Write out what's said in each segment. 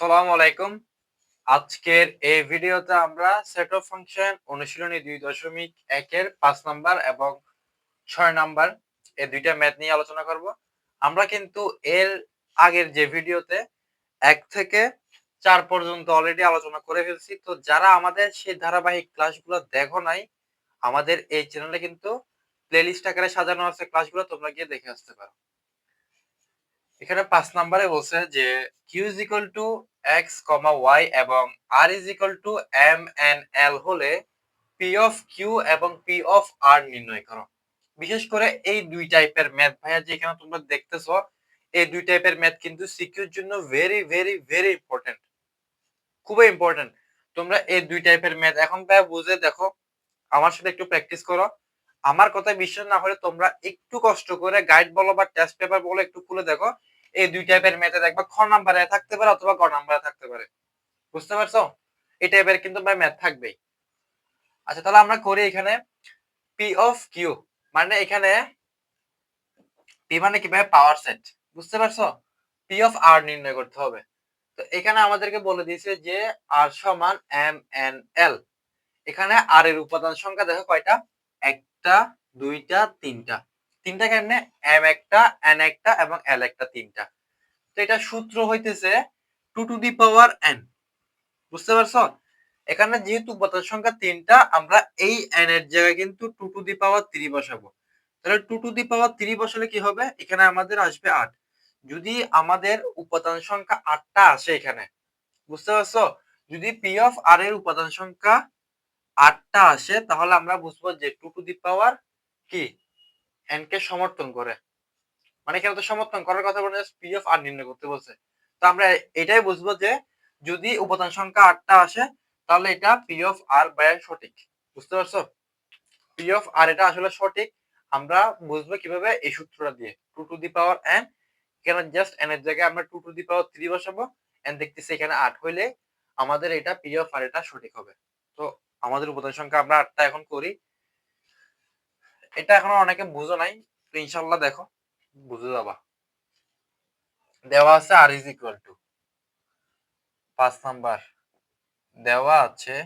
আসসালামু আলাইকুম। আজকের এই ভিডিওতে আমরা সেট অফ ফাংশন অনুশীলনী দুই দশমিক একের পাঁচ নাম্বার এবং ছয় নাম্বার এই দুইটা ম্যাথ নিয়ে আলোচনা করব। আমরা কিন্তু এর আগের যে ভিডিওতে এক থেকে চার পর্যন্ত অলরেডি আলোচনা করে ফেলছি। তো যারা আমাদের সেই ধারাবাহিক ক্লাসগুলো দেখো নাই, আমাদের এই চ্যানেলে কিন্তু প্লেলিস্ট আকারে সাজানো আছে ক্লাসগুলো তোমরা গিয়ে দেখে আসতে পারো। এখানে পাঁচ নাম্বারে বলছে যে Q is equal to X comma এবং R is equal to M N L হলে পি অফ কিউ এবং পি অফ আর নির্ণয় করো। বিশেষ করে এই দুই টাইপের ম্যাথ ভাইয়া যে এখানে তোমরা দেখতেছো, এই দুই টাইপের ম্যাথ কিন্তু সিকিউর জন্য ভেরি ভেরি ভেরি ইম্পর্টেন্ট খুবই ইম্পর্টেন্ট তোমরা এই দুই টাইপের ম্যাথ এখন ভাইয়া বুঝে দেখো, আমার সাথে একটু প্র্যাকটিস করো। আমার কথা বিশ্বাস না হলে তোমরা একটু কষ্ট করে গাইড বলো বা টেস্ট পেপার বলো একটু খুলে দেখো। এই দুই টাইপের ম্যাথে দেখবা খ নাম্বারে থাকতে পারে অথবা গ নাম্বারে থাকতে পারে। বুঝতে পারছ? এই টাইপের কিন্তু ভাই ম্যাথ থাকবেই। আচ্ছা তাহলে আমরা করি এখানে পি অফ কিউ মানে এখানে পি মানে কি ভাই? পাওয়ার সেট বুঝতে পারছ? পি অফ আর নির্ণয় করতে হবে। তো এখানে আমাদেরকে বলে দিয়েছে যে আর সমান এম এন এল এখানে আর এর উপাদান সংখ্যা দেখো কয়টা? একটা, দুইটা, তিনটা। তিনটা কেমনে? এম একটা এন একটা এবং এল একটা তিনটা। তো এটা সূত্র হইতেছে two to the power N বুঝতে পারছ? এখানে যেহেতু উপাদান সংখ্যা তিনটা, আমরা এই এন এর জায়গায় কিন্তু two to the power three বসাবো। তাহলে two to the power three বসালে কি হবে? এখানে আমাদের আসবে আট। যদি আমাদের উপাদান সংখ্যা আটটা আসে এখানে, বুঝতে পারছ? যদি পি অফ আর এর উপাদান সংখ্যা আটটা আসে, তাহলে আমরা বুঝব যে টু টু দি পাওয়ার কি? এন কে সমর্থন করে। মানে এখানে তো সমর্থন করার কথা বলে পি অফ আর নির্ণয় করতে বলছে। তো আমরা এটাই বুঝব যে, যদি উপাদান সংখ্যা আটটা আসে, তাহলে এটা পি অফ আর বাই সঠিক। বুঝতে পারছ? পি অফ আর এটা আসলে সঠিক। আমরা বুঝব কীভাবে এই সূত্রটা দিয়ে। Two to the power N এখানে জাস্ট এন এর জায়গায় আমরা two to the power three বসাবো। এন দেখতেছি এখানে আট হইলে আমাদের এটা পি অফ আর এটা সঠিক হবে। তো আমাদের উপাদান সংখ্যা আমরা আটটা এখন করি। এটা এখনও অনেকে বুঝো নাই ইনশাল্লাহ দেখো, বুঝে যাবা। দেওয়া আছে আর ইজ ইকুয়াল টু পাঁচ নাম্বার। দেওয়া আছে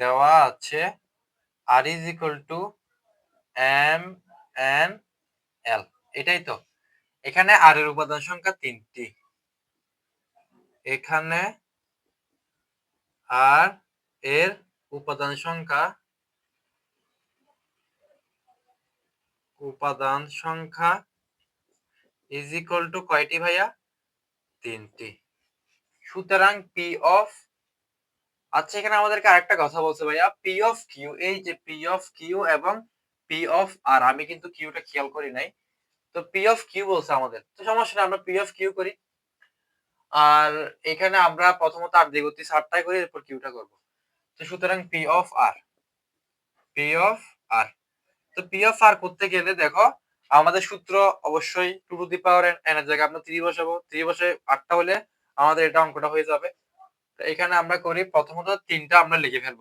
দেওয়া আছে R is equal to M N L এটাই তো। এখানে আর এর উপাদান সংখ্যা তিনটি। এখানে আর এর উপাদান সংখ্যা উপাদান সংখ্যা ইজ ইকুয়াল টু কয়টি ভাইয়া? তিনটি। সুতরাং পি অফ আচ্ছা এখানে আমাদেরকে আরেকটা কথা বলছে ভাইয়া। পি অফ কিউ এই যে পি অফ কিউ এবং পি অফ আর আমি কিন্তু কিউটা খেয়াল করি নাই। তো পি অফ কিউ বলছে আমাদের। তো সমস্যা নেই, আমরা পি অফ কিউ করি। আর এখানে আমরা প্রথমত আর দ্বিগতি সারটাই করি, এরপর কিউটা করব। তো সুতরাং P of R P of R তো পি অফ আর করতে গেলে দেখো, আমাদের সূত্র অবশ্যই two to the power N এর জায়গায় আমরা থ্রি বসাবো থ্রি বসে আটটা হলে আমাদের এটা অঙ্কটা হয়ে যাবে। তো এখানে আমরা করি প্রথমত তিনটা আমরা লিখে ফেলব।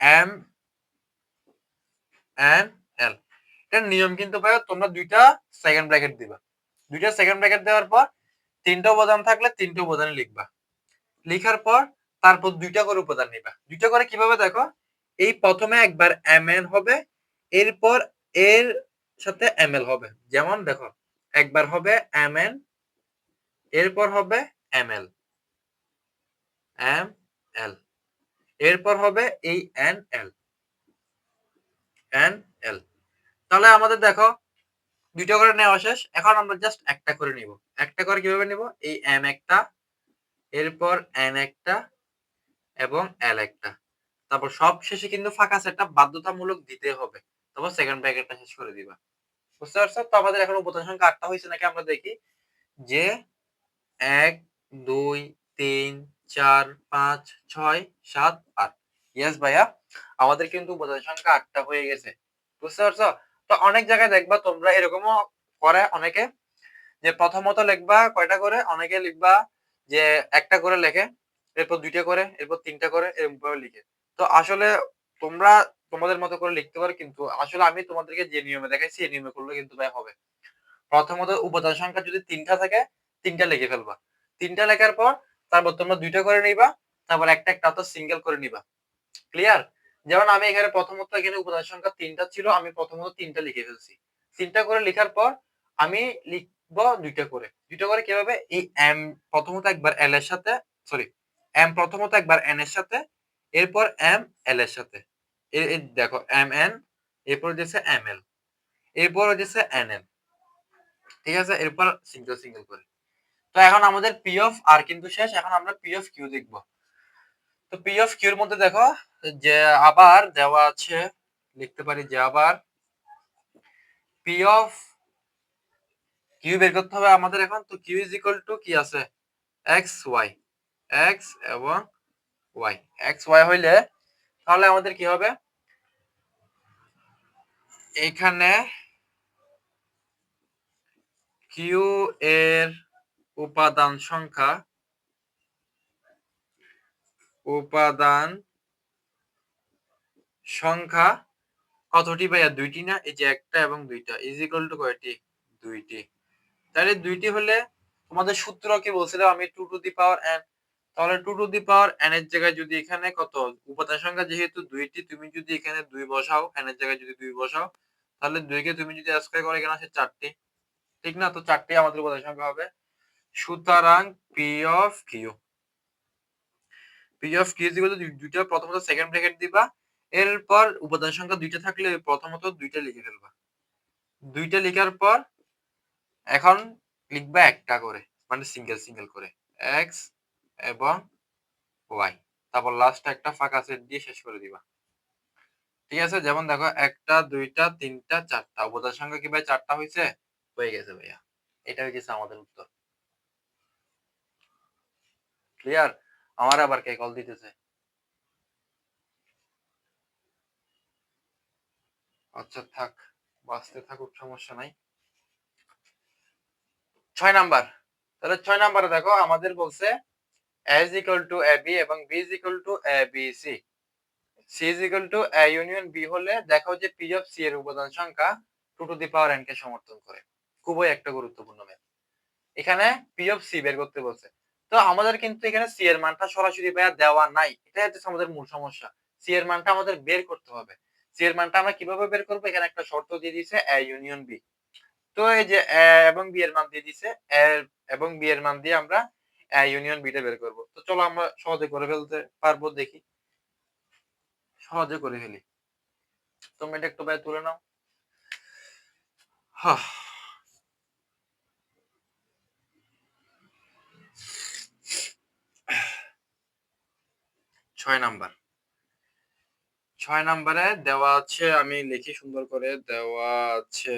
এম এন এল এর নিয়ম কিন্তু ভাই তোমরা দুইটা সেকেন্ড ব্র্যাকেট দিবা। দুইটা সেকেন্ড ব্র্যাকেট দেওয়ার পর তিনটা উপাদান থাকলে তিনটা উপাদান লিখবা। লিখার পর তারপর দুইটা করে উপাদান নিবা। দুইটা করে কীভাবে দেখো? এই প্রথমে একবার এম এন হবে, এরপর এর সাথে এম এল হবে। যেমন দেখো, একবার হবে এম এন এরপর হবে এম এল এম এল এরপর হবে এই এন এল এন এল তাহলে আমাদের দেখো, দুইটা করে নেওয়া শেষ। এখন আমরা জাস্ট একটা করে নিব। একটা করে কীভাবে নিব? এই এম একটা, এরপর এন একটা এবং এল একটা। তারপর সব শেষে কিন্তু ফাঁকা সেটটা বাধ্যতামূলক দিতে হবে। তারপর সেকেন্ড ব্র্যাকেটটা শেষ করে দিবা। বুঝতে পারছ? তো আমাদের এখন উপাদান সংখ্যা আটটা হয়েছে নাকি আমরা দেখি? যে এক, দুই, তিন, চার, পাঁচ, ছয়, সাত, আট। ইয়েস ভাইয়া? আমাদের কিন্তু উপাদান সংখ্যা আটটা হয়ে গেছে। বুঝতে পারছ? তো অনেক জায়গায় দেখবা তোমরা এরকমও করে অনেকে। যে প্রথমত লিখবা কয়টা করে? অনেকে লিখবা যে একটা করে লেখে। এরপর দুইটা করে, এরপর তিনটা করে এরকম ভাবে লিখে। তো আসলে তোমরা তোমাদের মতো করে লিখতে পারো, কিন্তু আসলে আমি তোমাদেরকে যে নিয়মে দেখাইছি, এই নিয়মে করলে কিন্তু ভাই হবে। প্রথমত উপাদান সংখ্যা যদি তিনটা থাকে, তিনটা লিখে ফেলবা। তিনটা লেখার পর তারপর তোমরা দুইটা করে নিবা, তারপর একটা একটা তো সিঙ্গেল করে নিবা। ক্লিয়ার যেমন আমি এখানে প্রথমত এখানে উপাদান সংখ্যা তিনটা ছিল, আমি প্রথমত তিনটা লিখে ফেলছি। তিনটা করে লেখার পর আমি লিখব দুইটা করে। দুইটা করে কীভাবে? এই এম প্রথমত একবার এল এর সাথে সরি এম প্রথমত একবার এন এর সাথে, এরপর এম এল এর সাথে। দেখো এম এন এরপর দিয়েছে এম এল এরপর দিয়েছে এন এল ঠিক আছে? এরপর সিঙ্গেল সিঙ্গেল করে। তো এখন আমাদের পি অফ আর কিন্তু শেষ, এখন আমরা পি অফ কিউ দেখব। তো পি অফ কিউর মধ্যে দেখো, যে আবার দেওয়া আছে, লিখতে পারি যে আবার পি অফ কিউ বের করতে হবে আমাদের এখন। তো কিউ ইজ ইকুয়াল টু কি আছে? এক্স ওয়াই এক্স এবং ওয়াই এক্স ওয়াই হইলে তাহলে আমাদের কি হবে? এখানে কিউ এর উপাদান সংখ্যা উপাদান সংখ্যা কতটি ভাইয়া? দুইটি না? এই যে একটা এবং দুইটা। ইজ ইকুয়াল টু কয়টি? দুইটি। তাহলে দুইটি হলে তোমাদের সূত্র কি বলছিল? আমি two to the power N তাহলে two to the power N এর জায়গায় যদি এখানে কত? উপাদান সংখ্যা যেহেতু দুইটি, তুমি যদি এখানে দুই বসাও এন এর জায়গায় যদি দুই বসাও, তাহলে দুইকে তুমি যদি স্কয়ার করে, এখানে আসে চারটি। ঠিক না? তো চারটি আমাদের উপাদান সংখ্যা হবে। সুতরাং P of Q P of Q equal দুইটা প্রথমত সেকেন্ড ব্র্যাকেট দিবা, এরপর উপাদান সংখ্যা দুইটা থাকলে প্রথমত দুইটা লিখে ফেলবা। দুইটা লেখার পর এখন লিখবা একটা করে মানে সিঙ্গেল সিঙ্গেল করে। এক্স এবং ওয়াই তারপর লাস্ট একটা ফাঁকা সেট দিয়ে শেষ করে দিবা। ঠিক আছে? যেমন দেখো, একটা, দুইটা, তিনটা, চারটা। উপাদান সংখ্যা কি ভাই? চারটা হয়েছে হয়ে গেছে ভাইয়া। এটা হয়ে গেছে আমাদের উত্তর। ক্লিয়ার আমার আবার কে কল দিতেছে? আচ্ছা থাক। বাঁচতে থাকুক, সমস্যা নাই। ছয় নাম্বার। তাহলে ছয় নাম্বারে দেখো, আমাদের বলছে a is equal to ab এবং b is equal to abc c. Is equal to a union b হলে দেখো যে p of c এর উপাদান সংখ্যা 2 টু দি পাওয়ার n কে সমর্থন করে। খুবই একটা গুরুত্বপূর্ণ ম্যাথ এখানে p of c বের করতে বলছে। তো আমাদের কিন্তু এখানে c এর মানটা সরাসরি পায়া দেওয়া নাই। এটা হচ্ছে আমাদের মূল সমস্যা। C এর মানটা আমাদের বের করতে হবে। C এর মানটা আমরা কীভাবে বের করব? এখানে একটা শর্ত দিয়ে দিয়েছে a ইউনিয়ন b তো এই যে এবং b এর মান দিয়ে দিয়েছে। A এবং b এর মান দিয়ে আমরা ইউনিয়ন b টা বের করব। তো চলো আমরা সহজে করে ফেলতে পারব, দেখি। সহজে করে ফেলি। তুমি এটা একটু বাইরে তুলে নাও। হ্যাঁ ছয় নাম্বার। ছয় নাম্বারে দেওয়া আছে, আমি লিখি সুন্দর করে, দেওয়া আছে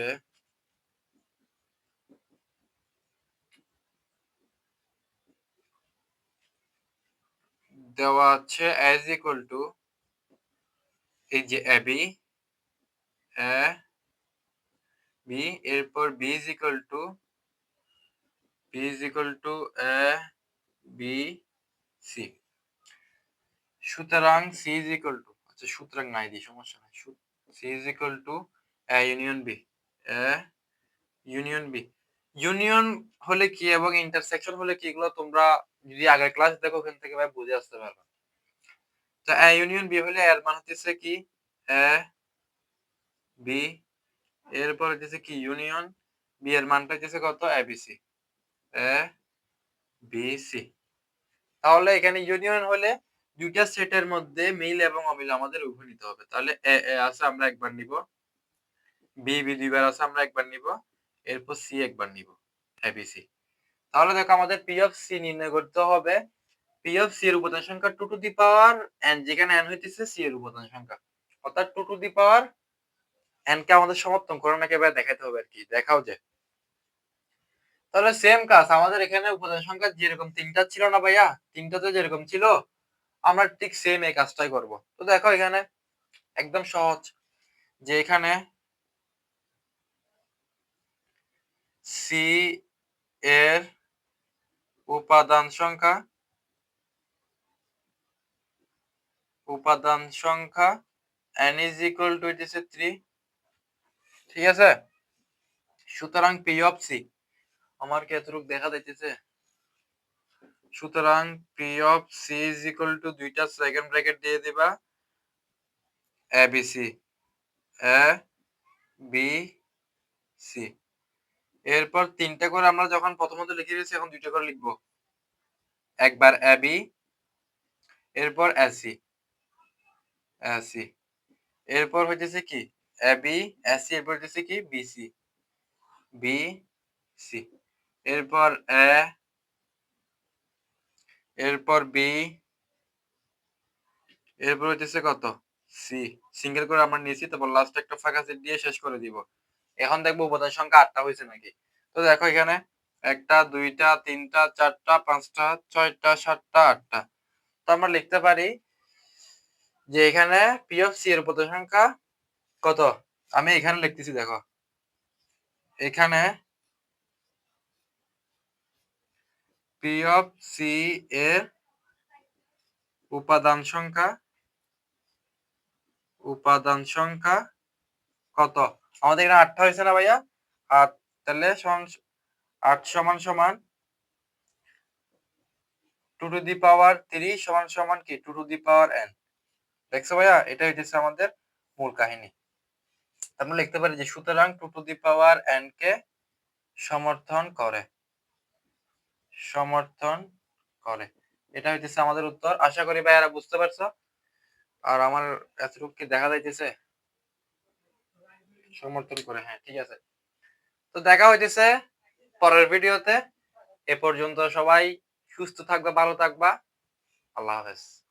দেওয়া আছে অ্যাজ ইকুয়াল টু এই যে এবি বি এরপর B is equal to B is equal to A B C সুতরাং সি ইজ ইকুয়াল টু আচ্ছা সুতরাং নাই দি সমস্যা নাই। C is equal to A union B A union B union হলে কি এবং ইন্টারসেকশন হলে কি এগুলো তোমরা যদি আগের ক্লাস দেখো, ওখান থেকে ভাই বুঝে আসতে পারবে। তো, এ ইউনিয়ন বি হলে এর মান হচ্ছে কি? এ বি এরপর হচ্ছে কি? ইউনিয়ন বি এর মানটা হচ্ছে কত? এবিসি এ বি সি তাহলে এখানে ইউনিয়ন হলে দুইটা সেটের মধ্যে মিল এবং অমিল আমাদের উভয় নিতে হবে। তাহলে এ এ আছে, আমরা একবার নিব। বি বি দুইবার আছে, আমরা একবার নিব। এরপর সি একবার নিব। এবিসি তাহলে দেখো আমাদের পি অফ সি নির্ণয় করতে হবে। পি অফ সি এর উপাদান সংখ্যা two to the power N যেখানে এন হইতেছে সি এর উপাদান সংখ্যা। অর্থাৎ two to the power N কে আমাদের সমর্থন করে না একেবারে দেখাতে হবে আর কি দেখাও যে। তাহলে সেম কাজ, আমাদের এখানে উপাদান সংখ্যা যেরকম তিনটা ছিল না ভাইয়া, তিনটাতে যেরকম ছিল, আমরা ঠিক সেম এই কাজটাই করব। তো দেখো এখানে একদম সহজ যে এখানে সি এর উপাদান সংখ্যা উপাদান সংখ্যা, n is equal to হইতেছে 3 ঠিক আছে? সুতরাং পি অফ সি আমার কি এতটুকু দেখা যাইতেছে? সুতরাং P of C is equal to দুইটা সেকেন্ড ব্র্যাকেট দিয়ে দিবা A B C A B C এরপর তিনটা করে আমরা যখন প্রথমত লিখে দিয়েছি, এখন দুইটা করে লিখব। একবার এ বি এরপর এসি এসি এরপর হইতেছে কি? এ বি এসি এরপর হইতেছে কি? বিসি। বি সি এরপর এ, এরপর বি, এরপর হইতেছে কত? সি। সিঙ্গেল করে আমরা নিয়েছি, তারপর লাস্ট একটা ফাঁকা সেট দিয়ে শেষ করে দিব। এখন দেখব উপাদান সংখ্যা আটটা হয়েছে নাকি? তো দেখো এখানে একটা, দুইটা, তিনটা, চারটা, পাঁচটা, ছয়টা, সাতটা, আটটা। তো আমরা লিখতে পারি যে এখানে পি অফ সি এর উপাদান সংখ্যা কত? আমি এখানে লিখতেছি, দেখো। এখানে পি অফ সি এর উপাদান সংখ্যা উপাদান সংখ্যা কত? আমাদের এখানে আটটা হয়েছে না ভাইয়া? আট, তাহলে আট সমান সমান two to the power three সমান সমান কি? Two to the power N দেখছ ভাইয়া? এটা হইতেছে আমাদের মূল কাহিনী। আমরা লিখতে পারি যে সুতরাং two to the power N কে সমর্থন করে। সমর্থন করে। এটা হইতেছে আমাদের উত্তর। আশা করি ভাইয়ারা বুঝতে পারছ। আর আমার এতটুকু কি দেখা যাইতেছে? সমর্থন করে হ্যাঁ ঠিক আছে। তো দেখা হইতেছে পরের ভিডিওতে। এ পর্যন্ত সবাই সুস্থ থাকবা, ভালো থাকবা। আল্লাহ হাফেজ।